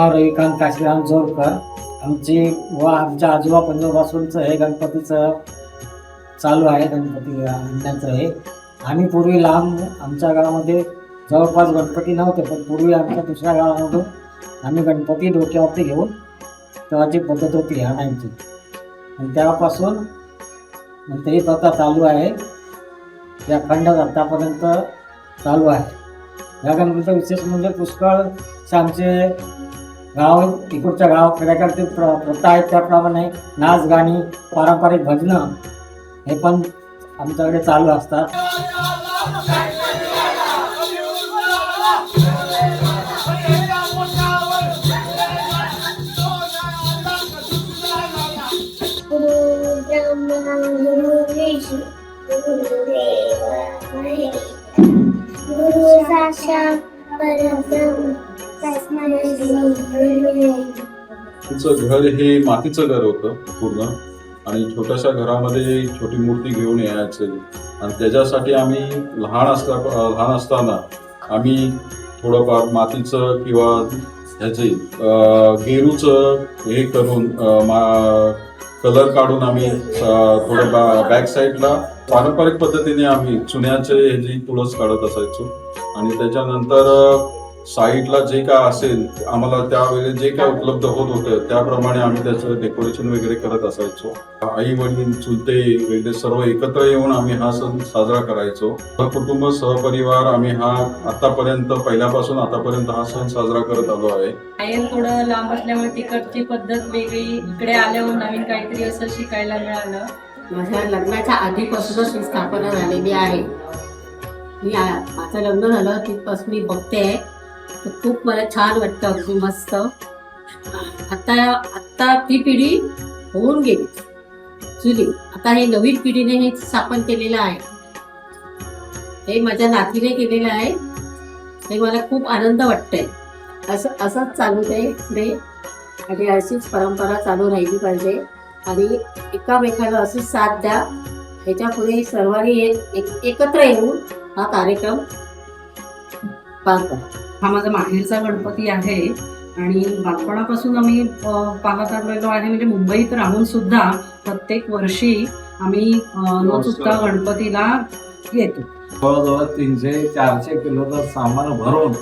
नाव रविकांत काशीराम जोरकर. आमची व आमच्या आजोबा पंजाबपासूनचं हे गणपतीचं चालू आहे गणपती आणण्याचं हे आम्ही पूर्वी लांब आमच्या गावामध्ये जवळपास गणपती नव्हते पण पूर्वी आमच्या दुसऱ्या गावामधून आम्ही गणपती डोक्यावरती घेऊन तेव्हाची पद्धत होती आणायची आणि तेव्हापासून मग ते प्रथा चालू आहे. या खंडात आत्तापर्यंत चालू आहे. या गणपतीचं विशेष म्हणजे पुष्कळ आमचे गाव इकडच्या गाव खेड्याकडचे प्र प्रथा आहेत त्याप्रमाणे नाच गाणी पारंपरिक भजनं हे पण आमच्याकडे चालू असतात गुरु ब्रह्मा गुरु गुरु परब्रह्म तिचं तुमचं घर हे मातीचं घर होतं पूर्ण. आणि छोट्याशा घरामध्ये छोटी मूर्ती घेऊन यायचं. आणि त्याच्यासाठी आम्ही लहान असता लहान असताना आम्ही थोडंफार मातीचं किंवा ह्याचे गेरूचं हे करून मा कलर काढून आम्ही थोडं बा बॅक साईडला पारंपरिक पद्धतीने आम्ही चुन्याचे ह्याची तुळस काढत असायचो. आणि त्याच्यानंतर अं, साईडला जे काय असेल आम्हाला त्यावेळेस जे काय उपलब्ध होत होतं त्याप्रमाणे आम्ही त्याचं डेकोरेशन वगैरे करत असायचो. आई वडील चुलते वगैरे सर्व एकत्र येऊन आम्ही हा सण साजरा करायचो. कुटुंब सहपरिवार आम्ही हा आतापर्यंत पहिल्यापासून आतापर्यंत हा सण साजरा करत आलो आहे. माहेर थोडं लांब असल्यामुळे तिकडची पद्धत वेगळी इकडे आल्यावर नवीन काहीतरी असं शिकायला मिळालं. माझ्या लग्नाच्या आधीपासूनच स्थापना झालेली आहे. मी माझं लग्न झालं तिथपासून मी बघते. खूप मला छान वाटतं अगदी मस्त. आता आता ती पिढी होऊन गेली. जुली आता हे नवीन पिढीने हे स्थापन केलेलं आहे. हे माझ्या नातीने केलेलं आहे. हे मला खूप आनंद वाटतंय. असं असंच चालू दे पुढे आणि अशीच परंपरा चालू राहिली पाहिजे. आणि एकामेकाला अशीच साथ द्या. ह्याच्या पुढे सर्वांनी एक- एकत्र येऊन हा कार्यक्रम करा हा माझा माहेरचा गणपती आहे आणि बालपणापासून आम्ही पाहत आलेलो आहे. म्हणजे मुंबईत राहून सुद्धा प्रत्येक वर्षी आम्ही न चुकता गणपतीला येतो जवळजवळ तीनशे चारशे किलोचं सामान भरून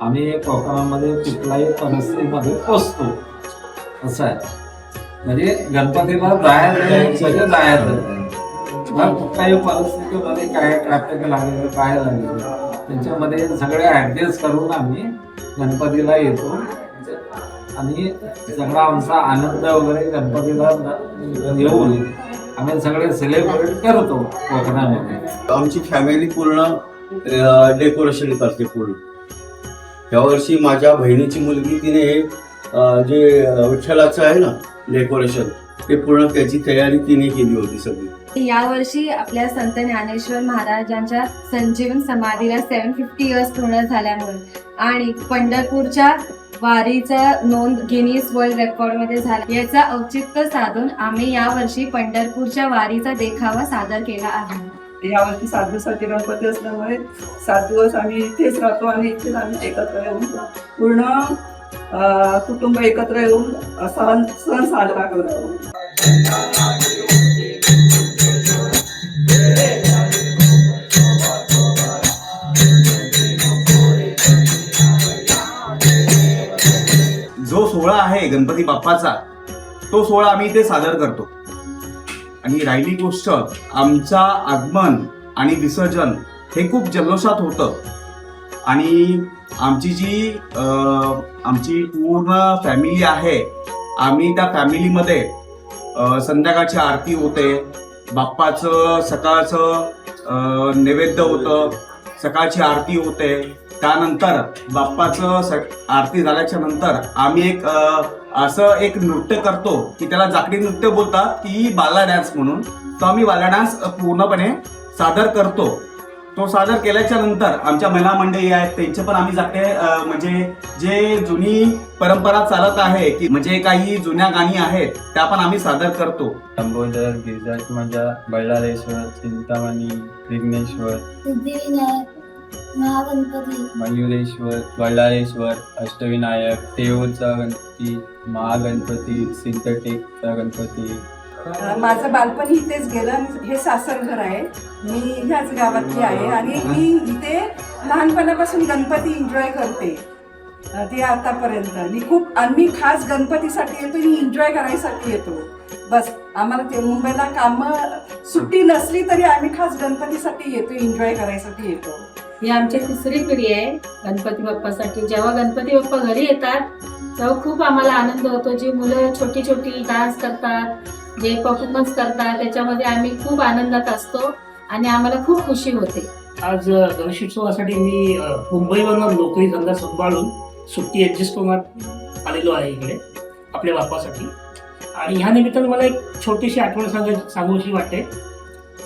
आम्ही कोकणामध्ये कुठल्याही परिस्थितीमध्ये पोचतो. असं आहे. म्हणजे गणपतीला जायचं सगळं जायचं कुठल्याही परिस्थितीमध्ये काय ट्रॅफिक लागेल काय लागेल? त्यांच्यामध्ये सगळे ॲडजस्ट करून आम्ही गणपतीला येतो. आणि सगळा आमचा आनंद वगैरे गणपतीला येऊन आम्ही सगळे सेलिब्रेट करतो कोकणामध्ये. आमची फॅमिली पूर्ण डेकोरेशन करते पूर्ण. यावर्षी माझ्या बहिणीची मुलगी तिने हे जे विठ्ठलाचं आहे ना डेकोरेशन ते पूर्ण त्याची तयारी तिने केली होती सगळी. यावर्षी आपल्या संत ज्ञानेश्वर महाराजांच्या संजीवन समाधीला सेवन फिफ्टी इयर्स पूर्ण झाल्यामुळे आणि पंढरपूरच्या वारीचा नोंद गिनीज वर्ल्ड रेकॉर्डमध्ये झाला. याचा औचित्य साधून आम्ही यावर्षी पंढरपूरच्या वारीचा देखावा सादर केला आहे. यावर्षी साधू दिवसाचे गणपती असल्यामुळे सात दिवस आम्ही इथेच राहतो आणि इथेच आम्ही एकत्र येऊन पूर्ण कुटुंब एकत्र येऊन सण सण साजरा करतो बाप्पाचा तो सोहळा आम्ही इथे सादर करतो. आणि राहिली गोष्ट आमचा आगमन आणि विसर्जन हे खूप जल्लोषात होतं. आणि आमची जी आमची पूर्ण फॅमिली आहे आम्ही त्या फॅमिलीमध्ये संध्याकाळची आरती होते बाप्पाचं सकाळचं नैवेद्य होतं सकाळची आरती होते त्यानंतर बाप्पाचं स- आरती झाल्याच्यानंतर आम्ही एक असं एक नृत्य करतो की त्याला जाकडी नृत्य बोलतात की बाला डान्स म्हणून. तो आम्ही बाला डान्स पूर्णपणे सादर करतो. तो सादर केल्याच्यानंतर आमच्या महिला मंडळी आहेत त्यांचे पण आम्ही जाते म्हणजे जे जुनी परंपरा चालत आहे की म्हणजे काही जुन्या गाणी आहेत त्या पण आम्ही सादर करतो. लंबोदर गिरिजात्मजा बಳ್ಳारेश्वर चिंतामणी विघ्नेश्वर. सिद्धिविनायक महागणपती. मयुरेश्वर वल्लाळेश्वर अष्टविनायक देऊळचा गणपती महागणपती सिंथेटिकचा गणपती. माझं बालपण इथेच गेलं. हे सासर घर आहे. मी ह्याच गावातली आहे आणि मी इथे लहानपणापासून गणपती एन्जॉय करते. ते आतापर्यंत. आणि खूप आम्ही खास गणपतीसाठी येतो आणि एन्जॉय करायसाठी येतो. बस आम्हाला ते मुंबईला कामं सुट्टी नसली तरी आम्ही खास गणपतीसाठी येतो एन्जॉय करायसाठी येतो. ही आमची तिसरी पिढी आहे. गणपती बाप्पासाठी जेव्हा गणपती बाप्पा घरी येतात तेव्हा खूप आम्हाला आनंद होतो. जी मुलं छोटी छोटी डान्स करतात जे परफॉर्मन्स करतात त्याच्यामध्ये आम्ही खूप आनंदात असतो आणि आम्हाला खूप खुशी होते. आज गणेशोत्सवासाठी मी मुंबईवरून नोकरी धंदा सांभाळून सुट्टी ऍडजस्ट करून आलेलो आहे इकडे आपल्या बाप्पासाठी. आणि ह्या निमित्तानं मला एक छोटीशी आठवण सांगाय सांगूशी वाटते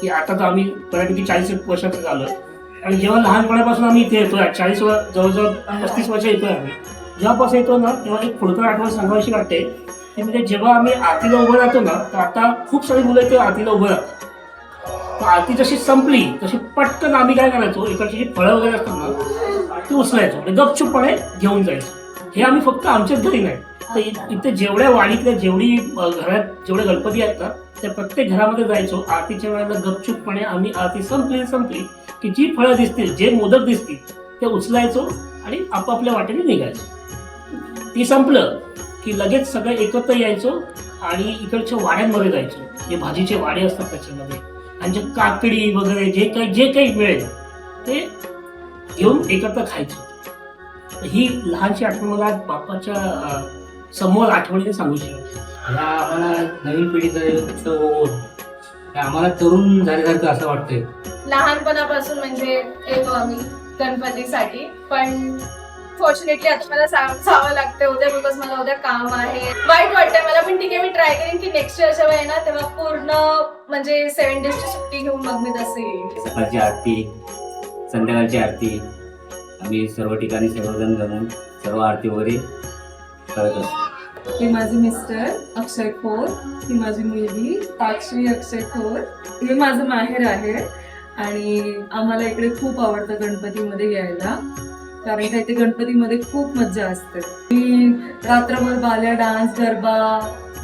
की आता तर आम्ही बऱ्यापैकी चाळीस वर्षाचं झालो. आणि जेव्हा लहानपणापासून आम्ही इथे येतो चाळीस वर जवळजवळ पस्तीस वर्ष येतोय आम्ही जेव्हापासून येतो ना तेव्हा एक पुढकर आठवण सांगावीशी वाटते. ते म्हणजे जेव्हा आम्ही आरतीला उभं राहतो ना तर आता खूप सारी मुलं इथे आरतीला उभं राहतात. आरती जशी संपली तशी पटकन आम्ही काय करायचो इकडची जी फळं वगैरे असतात ना ती उचलायचो गपचूपपणे घेऊन जायचो. हे आम्ही फक्त आमच्याच घरी नाही. तर इथे जेवढ्या वाडीतल्या जेवढी घरात जेवढे गणपती आहेत ना त्या प्रत्येक घरामध्ये जायचो. आरतीच्या वेळेला गपचूपपणे आम्ही आरती संपली संपली की जी फळं दिसतील जे मोदक दिसतील ते उचलायचो आणि आपापल्या वाटेने निघायचो. ती संपलं की लगेच सगळं एकत्र यायचो आणि इकडच्या वाड्यांमध्ये जायचो. जे भाजीचे वाडे असतात त्याच्यामध्ये. आणि जे काकडी वगैरे जे काही जे काही मिळेल ते घेऊन एकत्र खायचो. ही लहानशी आठवण मला बापाच्या समोर आठवणीने सांगू शकतो आम्हाला नवीन पिढीचं आम्हाला तरुण झाल्यासारखं असं वाटतंय. लहानपणापासून म्हणजे येतो आम्ही गणपतीसाठी. पण फॉर्च्युनेटली आता मला सा- जावं लागतं उद्या बिकॉज मला उद्या काम आहे. वाईट वाटतंय. मला पण ठीक आहे. मी ट्राय करेन की नेक्स्ट इयर जेव्हा येणार तेव्हा पूर्ण म्हणजे सेव्हन डेजची सुट्टी घेऊन मग मी तसं येईल सकाळची आरती संध्याकाळची आरती. आम्ही सर्व ठिकाणी सर्वजण जमून सर्व आरती वगैरे असतो हे माझे मिस्टर अक्षय खोर ही माझी मुलगी साक्षी अक्षय खोर हे माझं माहेर आहे आणि आम्हाला इकडे खूप आवडतं गणपतीमध्ये यायला. कारण का इथे गणपतीमध्ये खूप मज्जा असते. मी रात्रभर बाल्या डान्स गरबा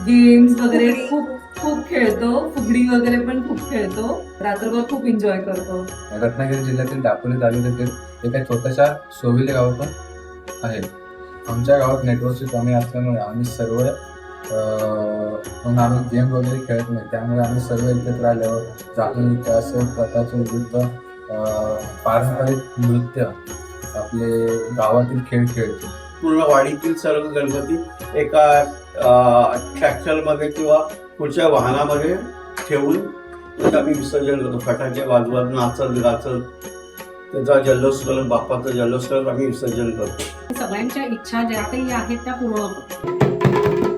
गेम्स वगैरे खूप खूप खेळतो. फुगडी वगैरे पण खूप खेळतो. रात्रभर खूप एन्जॉय करतो. रत्नागिरी जिल्ह्यातील दापोली तालुक्यातील एका छोट्याशा सोविले गावातून आहे. आमच्या गावात नेटवर्कची कमी असल्यामुळे आम्ही सर्व पण आम्ही गेम वगैरे खेळत नाही. त्यामुळे आम्ही सर्व एकत्र आल्यावर जागून नृत्य असे प्रकारचे विविध पारंपरिक नृत्य आपले गावातील खेळ खेळतो. पूर्ण वाडीतील सर्व गणपती एका ट्रॅक्टरमध्ये किंवा पुढच्या वाहनामध्ये ठेवून आम्ही विसर्जन करतो. फटाके वाजवत नाचत गाचत त्याचा जल्लोष बाप्पाचं बाप्पाचा जल्लोष आम्ही विसर्जन करतो. सगळ्यांच्या इच्छा ज्या काही आहेत त्या पूर्ण होतात.